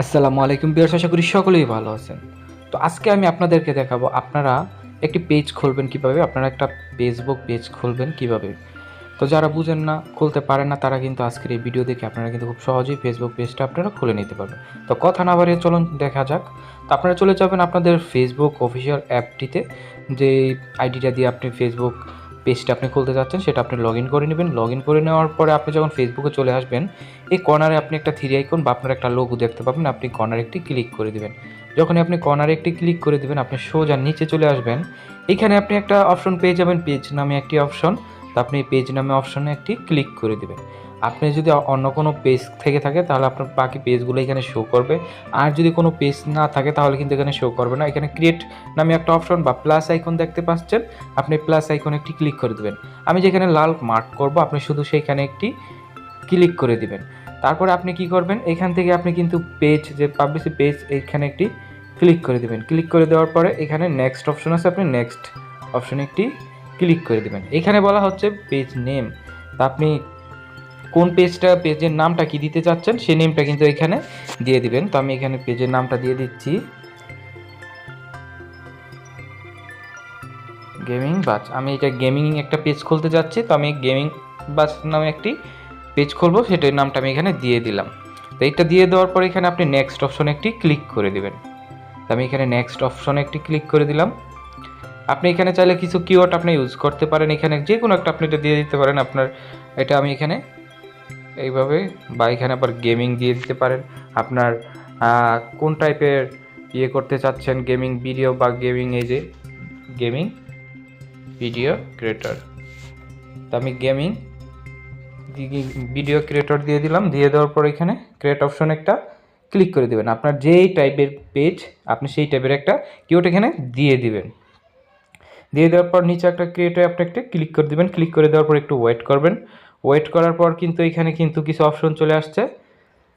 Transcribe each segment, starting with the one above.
আসসালামু আলাইকুম বিয়ার্স আশা করি সকলেই ভালো আছেন। তো আজকে আমি আপনাদেরকে দেখাবো, আপনারা একটি পেজ খুলবেন কীভাবে, আপনারা একটা ফেসবুক পেজ খুলবেন কীভাবে। তো যারা বুঝেন না, খুলতে পারেন না, তারা কিন্তু আজকের এই ভিডিও দেখে আপনারা কিন্তু খুব সহজেই ফেসবুক পেজটা আপনারা খুলে নিতে পারবেন। তো কথা না বাড়িয়ে চলুন, দেখা যাক। তো আপনারা চলে যাবেন আপনাদের ফেসবুক অফিসিয়াল অ্যাপটিতে যে আইডিটা দিয়ে আপনি ফেসবুক পেজটা আপনি খুলতে যাচ্ছেন, সেটা আপনি লগ করে নেবেন। লগ করে নেওয়ার পরে আপনি যখন ফেসবুকে চলে আসবেন, এই কর্নারে আপনি একটা থ্রি আইকন বা আপনার একটা লোগো দেখতে পাবেন, আপনি কর্নারে একটি ক্লিক করে দেবেন। যখন আপনি কর্নারে একটি ক্লিক করে দেবেন, আপনি সোজা নিচে চলে আসবেন। এখানে আপনি একটা অপশন পেয়ে যাবেন পেজ নামে একটি অপশন তো আপনি পেজ নামে অপশনে একটি ক্লিক করে দিবেন। আপনি যদি অন্য কোনো পেজ থেকে থাকে, তাহলে আপনার বাকি পেজগুলো এখানে শো করবে। আর যদি কোনো পেজ না থাকে, তাহলে কিন্তু এখানে শো করবে না। এখানে ক্রিয়েট নামে একটা অপশন বা প্লাস আইকন দেখতে পাচ্ছেন। আপনি প্লাস আইকনে একটি ক্লিক করে দেবেন। আমি যেখানে লাল মার্ক করব, আপনি শুধু সেইখানে একটি ক্লিক করে দিবেন। তারপরে আপনি কি করবেন? এখান থেকে আপনি কিন্তু পেজ যে পাবলিশ পেজ এইখানে একটি ক্লিক করে দিবেন। ক্লিক করে দেওয়ার পরে এখানে নেক্সট অপশন আছে। আপনি নেক্সট অপশনে একটি ক্লিক করে দেবেন। এখানে বলা হচ্ছে পেজ নেম তা আপনি কোন পেজটা পেজের নামটা কি দিতে চাচ্ছেন, সেই নেমটা কিন্তু এখানে দিয়ে দিবেন। তো আমি এখানে পেজের নামটা দিয়ে দিচ্ছি। গেমিং বাচ আমি এটা গেমিং একটা পেজ খুলতে যাচ্ছি, তো আমি গেমিং বাস নামে একটি পেজ খুলবো, সেটার নামটা আমি এখানে দিয়ে দিলাম। তো এইটা দিয়ে দেওয়ার পর এখানে আপনি নেক্সট অপশনে একটি ক্লিক করে দেবেন। তো আমি এখানে নেক্সট অপশনে একটি ক্লিক করে দিলাম। আপনি এখানে চাইলে কিছু কিওয়ার্ড আপনি ইউজ করতে পারেন। এখানে যে কোনো একটা আপনি এটা দিয়ে দিতে পারেন। আপনার, এটা আমি এখানে এইভাবে বা এখানে আবার গেমিং দিয়ে দিতে পারেন। আপনার কোন টাইপের ইয়ে করতে চাচ্ছেন? গেমিং ভিডিও বা গেমিং এই যে গেমিং ভিডিও ক্রিয়েটর তো আমি গেমিং ভিডিও ক্রিয়েটর দিয়ে দিলাম। দিয়ে দেওয়ার পর এখানে ক্রিয়েট অপশন একটা ক্লিক করে দেবেন। আপনার যেই টাইপের পেজ আপনি সেই টাইপের একটা কিওয়ার্ড এখানে দিয়ে দিবেন। দিয়ে দেওয়ার পর নিচে একটা ক্রিয়েটে আপনি একটা ক্লিক করে দেবেন। ক্লিক করে দেওয়ার পর একটু ওয়েট করবেন। ওয়েট করার পর কিন্তু এখানে কিন্তু কিছু অপশন চলে আসছে।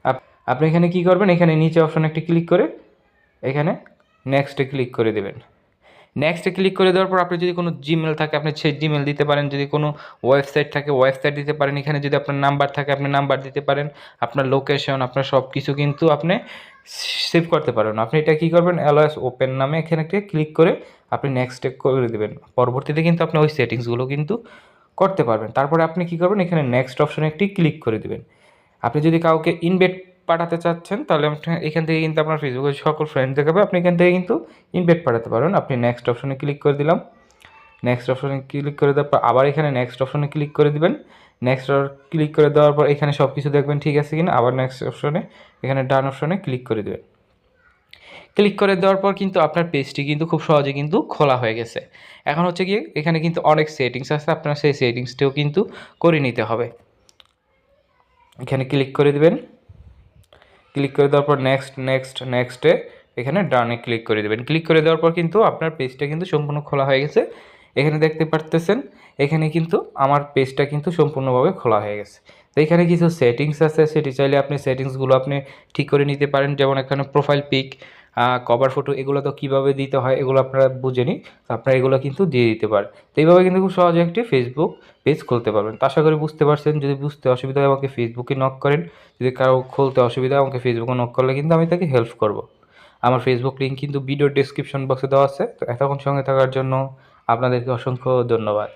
আপ- আপনি এখানে কি করবেন? এখানে নিচে অপশন একটা ক্লিক করে এখানে নেক্সটে ক্লিক করে দেবেন। নেক্সটে ক্লিক করে দেওয়ার পর আপনি যদি কোনো জিমেল থাকে, আপনি সেই জিমেল দিতে পারেন। যদি কোনো ওয়েবসাইট থাকে ওয়েবসাইট দিতে পারেন। এখানে যদি আপনার নাম্বার থাকে, আপনি নাম্বার দিতে পারেন। আপনার লোকেশন আপনার সব কিছু কিন্তু আপনি সেভ করতে পারেন। আপনি এটা কী করবেন? অ্যালওয়েস ওপেন নামে এখানে একটা ক্লিক করে আপনি নেক্সটে করে দেবেন। পরবর্তীতে কিন্তু আপনি ওই সেটিংসগুলো কিন্তু করতে পারবেন। তারপরে আপনি কী করবেন? এখানে নেক্সট অপশনে একটি ক্লিক করে দেবেন। আপনি যদি কাউকে ইনভেট পাঠাতে চাচ্ছেন, তাহলে এখান থেকে কিন্তু আপনার ফেসবুকের সকল ফ্রেন্ড দেখাবে। আপনি এখান থেকে কিন্তু ইনভেট পাঠাতে পারবেন। আপনি নেক্সট অপশনে ক্লিক করে দিলাম। নেক্সট অপশনে ক্লিক করে দেওয়ার পর আবার এখানে নেক্সট অপশনে ক্লিক করে দিবেন। নেক্সট ক্লিক করে দেওয়ার পর এখানে সব কিছু দেখবেন ঠিক আছে কিনা। আবার নেক্সট অপশনে এখানে ডান অপশনে ক্লিক করে দেবেন। ক্লিক করে দেওয়ার পর কিন্তু আপনার পেজটি কিন্তু খুব সহজে কিন্তু খোলা হয়ে গেছে। এখন হচ্ছে কি এখানে কিন্তু অনেক সেটিংস আছে, আপনার সেই সেটিংসটিও কিন্তু করে নিতে হবে। এখানে ক্লিক করে দেবেন। ক্লিক করে দেওয়ার পর নেক্সট নেক্সট নেক্সটে এখানে ডানে ক্লিক করে দেবেন। ক্লিক করে দেওয়ার পর কিন্তু আপনার পেজটা কিন্তু সম্পূর্ণ খোলা হয়ে গেছে। এখানে দেখতে পারতেছেন, এখানে কিন্তু আমার পেজটা কিন্তু সম্পূর্ণভাবে খোলা হয়ে গেছে। তো এখানে কিছু সেটিংস আছে, সেটি চাইলে আপনি সেটিংসগুলো আপনি ঠিক করে নিতে পারেন। যেমন এখানে প্রোফাইল পিক কভার ফটো এগুলো তো কীভাবে দিতে হয় এগুলো আপনারা বুঝেনি তো আপনারা এগুলো কিন্তু দিয়ে দিতে পারেন। তো এইভাবে কিন্তু খুব সহজে একটি ফেসবুক পেজ খুলতে পারবেন। তো আশা করি বুঝতে পারছেন, যদি বুঝতে অসুবিধা হয় আমাকে ফেসবুকে নক করেন। যদি কারও খুলতে অসুবিধা হয় আমাকে ফেসবুকে নক করলে কিন্তু আমি তাকে হেল্প করব। আমার ফেসবুক লিঙ্ক কিন্তু ভিডিও ডেসক্রিপশন বক্সে দেওয়া আছে। তো এতক্ষণ সঙ্গে থাকার জন্য আপনাদেরকে অসংখ্য ধন্যবাদ।